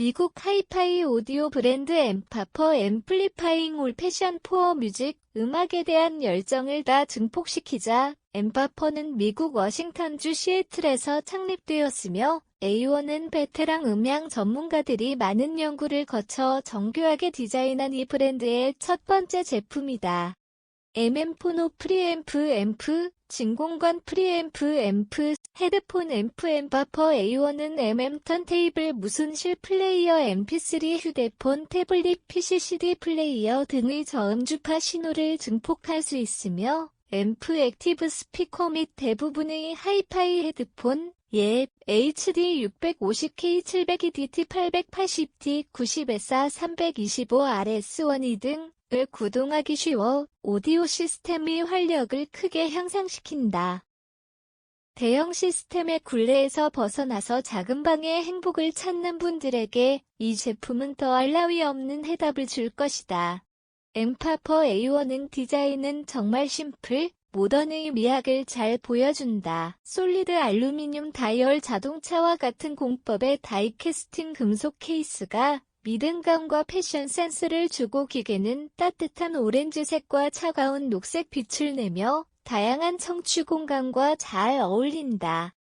미국 하이파이 오디오 브랜드 엠파퍼 앰플리파잉 올 패션 포어 뮤직 음악에 대한 열정을 다 증폭시키자 엠파퍼는 미국 워싱턴주 시애틀에서 창립되었으며 A1은 베테랑 음향 전문가들이 많은 연구를 거쳐 정교하게 디자인한 이 브랜드의 첫 번째 제품이다. MM4노 프리앰프 앰프, 진공관 프리앰프 앰프, 헤드폰 앰프 앰파퍼 A1은 MM 턴테이블 무순실 플레이어 MP3 휴대폰 태블릿 PC CD 플레이어 등의 저음 주파 신호를 증폭할 수 있으며 앰프 액티브 스피커 및 대부분의 하이파이 헤드폰, 예, HD 650K 702DT 880D 90S 325 RS1이 등 을 구동하기 쉬워 오디오 시스템의 활력을 크게 향상시킨다. 대형 시스템의 굴레에서 벗어나서 작은 방의 행복을 찾는 분들에게 이 제품은 더할 나위 없는 해답을 줄 것이다. 엠파퍼 A1은 디자인은 정말 심플, 모던의 미학을 잘 보여준다. 솔리드 알루미늄 다이얼 자동차와 같은 공법의 다이캐스팅 금속 케이스가 믿음감과 패션 센스를 주고 기계는 따뜻한 오렌지색과 차가운 녹색 빛을 내며 다양한 청취 공간과 잘 어울린다.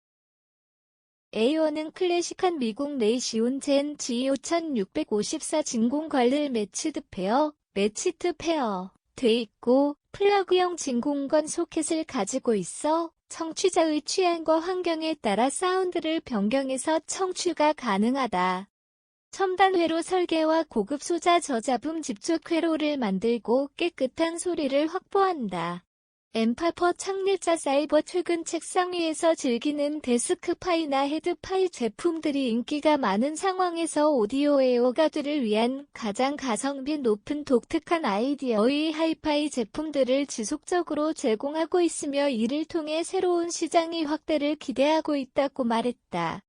A1은 클래식한 미국 레이시온 젠 G5654 진공 관를 매치드 페어, 매치드 페어 돼 있고 플러그형 진공관 소켓을 가지고 있어 청취자의 취향과 환경에 따라 사운드를 변경해서 청취가 가능하다. 첨단 회로 설계와 고급 소자 저자분 집중 회로를 만들고 깨끗한 소리를 확보한다. 엠파퍼 창립자 사이버 최근 책상 위에서 즐기는 데스크파이나 헤드파이 제품들이 인기가 많은 상황에서 오디오 애호가들을 위한 가장 가성비 높은 독특한 아이디어의 하이파이 제품들을 지속적으로 제공하고 있으며 이를 통해 새로운 시장의 확대를 기대하고 있다고 말했다.